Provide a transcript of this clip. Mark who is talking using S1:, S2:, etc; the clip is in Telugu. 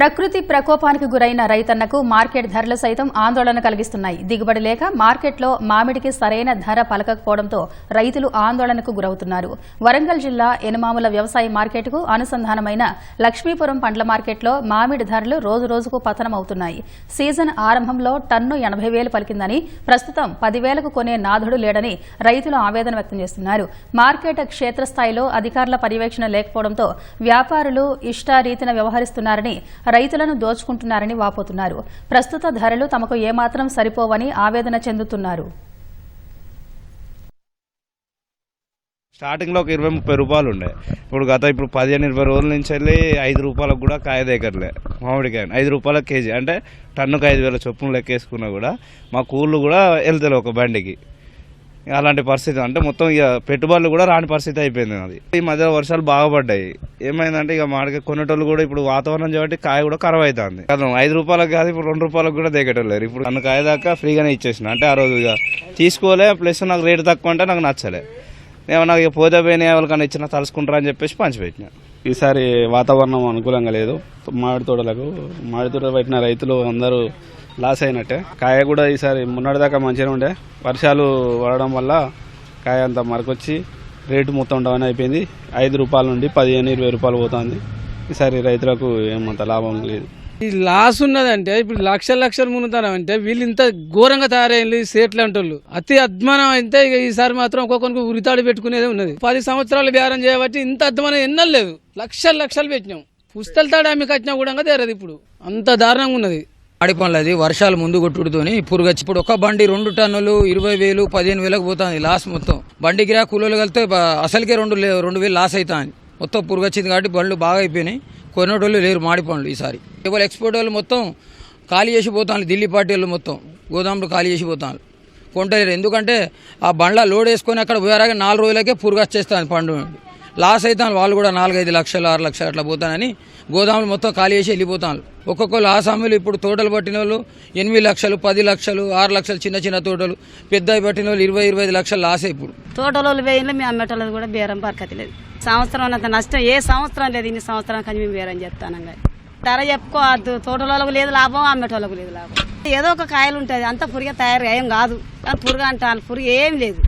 S1: ప్రకృతి ప్రకోపానికి గురైన రైతన్నకు మార్కెట్ ధరలు సైతం ఆందోళన కలిగిస్తున్నాయి. దిగుబడి లేక మార్కెట్లో మామిడికి సరైన ధర పలకకపోవడంతో రైతులు ఆందోళనకు గురవుతున్నారు. వరంగల్ జిల్లా ఎనుమాముల వ్యవసాయ మార్కెట్కు అనుసంధానమైన లక్ష్మీపురం పండ్ల మార్కెట్లో మామిడి ధరలు రోజు రోజుకు పతనమవుతున్నాయి. సీజన్ ఆరంభంలో టన్ను ఎనభై వేలు పలికిందని ప్రస్తుతం పదివేలకు కొనే నాథుడు లేడని రైతులు ఆవేదన వ్యక్తం చేస్తున్నారు. మార్కెట్ క్షేత్రస్థాయిలో అధికారుల పర్యవేక్షణ లేకపోవడంతో వ్యాపారులు ఇష్టారీతిన వ్యవహరిస్తున్నారని రైతులను దోచుకుంటున్నారని వాపోతున్నారు. ప్రస్తుత ధరలు తమకు ఏమాత్రం సరిపోవని ఆవేదన చెందుతున్నారు.
S2: స్టార్టింగ్లో ఒక ఇరవై ముప్పై రూపాయలు ఉండే. ఇప్పుడు గత ఇప్పుడు పదిహేను ఇరవై రోజుల నుంచి వెళ్ళి ఐదు రూపాయలకు కూడా కాయ దగ్గరలే మామిడికాయ ఐదు రూపాయల కేజీ. అంటే టన్నుకు ఐదు వేల చొప్పున లెక్కేసుకున్నా కూడా మా కూళ్ళు కూడా వెళ్తారు ఒక బండికి. అలాంటి పరిస్థితి. అంటే మొత్తం ఇక పెట్టుబడులు కూడా రాని పరిస్థితి అయిపోయింది అది ఈ మధ్య వర్షాలు బాగా పడ్డాయి. ఏమైందంటే ఇక మాడికి కొనేటోళ్ళు కూడా ఇప్పుడు వాతావరణం కాబట్టి కాయ కూడా ఖరాబ్ అవుతుంది కదా ఐదు రూపాయలకు కాదు ఇప్పుడు రెండు రూపాయలకు కూడా దిగటలేరు ఇప్పుడు నన్ను కాయ దాకా ఫ్రీగానే ఇచ్చేసిన. అంటే ఆ రోజు ఇక తీసుకోలే ప్లస్ నాకు రేటు తక్కువ అంటే నాకు నచ్చలే. ఏమన్నా ఇక పోతే పోయిన ఎవరికైనా ఇచ్చినా తలుసుకుంటారా అని చెప్పేసి పంచిపెట్టిన.
S3: ఈసారి వాతావరణం అనుకూలంగా లేదు. మామిడి తోటలకు మామిడి తోట పెట్టిన రైతులు అందరూ లాస్ అయినట్టే. కాయ కూడా ఈసారి మొన్నటిదాకా మంచిగా ఉండే. వర్షాలు పడడం వల్ల కాయ అంతా మరకొచ్చి రేటు మొత్తం డౌన్ అయిపోయింది. ఐదు రూపాయల నుండి పదిహేను ఇరవై రూపాయలు పోతుంది. ఈసారి రైతులకు ఏమంత లాభం లేదు.
S4: ఈ లాస్ ఉన్నదంటే ఇప్పుడు లక్షల లక్షలు మునుతానం అంటే వీళ్ళు ఇంత ఘోరంగా తయారైంది సేట్లు అంటోళ్ళు. అతి అద్మానం అయితే ఇక ఈసారి మాత్రం ఒక్కొక్కరికి ఉరితాడు పెట్టుకునేదే ఉన్నది. పది సంవత్సరాలు బేరం చేయబట్టి ఇంత అద్మానం ఎన్నో లేదు లక్షలు లక్షలు పెట్టినాం. పుస్తల తాడు ఆమె కట్టినా కూడా తేరదు ఇప్పుడు. అంత దారుణంగా ఉన్నది.
S5: ఆడి పనులది వర్షాలు ముందు కొట్టుడుతోని పురుగచ్చి ఇప్పుడు ఒక బండి రెండు టన్నులు ఇరవై వేలు పదిహేను వేలకు పోతుంది లాస్ మొత్తం. బండి గిరా కూలీలు కలితే అసలుకే రెండు లే- రెండు వేలు లాస్ అవుతాయి మొత్తం పురుగొచ్చింది కాబట్టి బండ్లు బాగా అయిపోయినాయి. కొనేటోళ్ళు లేరు మాడి పనులు ఈసారి. ఇవాళ ఎక్స్పోర్ట్ వాళ్ళు మొత్తం ఖాళీ చేసి పోతాను ఢిల్లీ పార్టీ వాళ్ళు మొత్తం. గోదాములు ఖాళీ చేసి పోతాను కొంటలేరు. ఎందుకంటే ఆ బండ్ల లోడ్ వేసుకొని అక్కడ పోయారాక నాలుగు రోజులకే పురుగు వచ్చేస్తాను పండు. లాస్ అవుతాను వాళ్ళు కూడా నాలుగైదు లక్షలు ఆరు లక్షలు అట్లా పోతానని గోదాములు మొత్తం ఖాళీ చేసి వెళ్ళిపోతాను ఒక్కొక్కరు ఆ సమయంలో ఇప్పుడు తోటలు పట్టిన వాళ్ళు ఎనిమిది లక్షలు పది లక్షలు ఆరు లక్షలు చిన్న చిన్న తోటలు పెద్దవి పట్టిన వాళ్ళు ఇరవై ఇరవై ఐదు లక్షలు లాస్ ఇప్పుడు.
S6: తోటలోళ్ళు వేయంలో మేము అమ్మేటోళ్ళది కూడా బేరం పరకతి లేదు. సంవత్సరం అంత నష్టం ఏ సంవత్సరం లేదు ఇన్ని సంవత్సరం కానీ మేము బేరం చెప్తానంగా కానీ ధర చెప్పుకోవద్దు తోటలోళ్ళకు లేదు లాభం అమ్మేటోళ్ళకు లేదు లాభం. ఏదో ఒక కాయలు ఉంటుంది అంత పురిగా తయారు ఏం కాదు. కానీ పురుగు అంటాను పురుగు ఏం లేదు.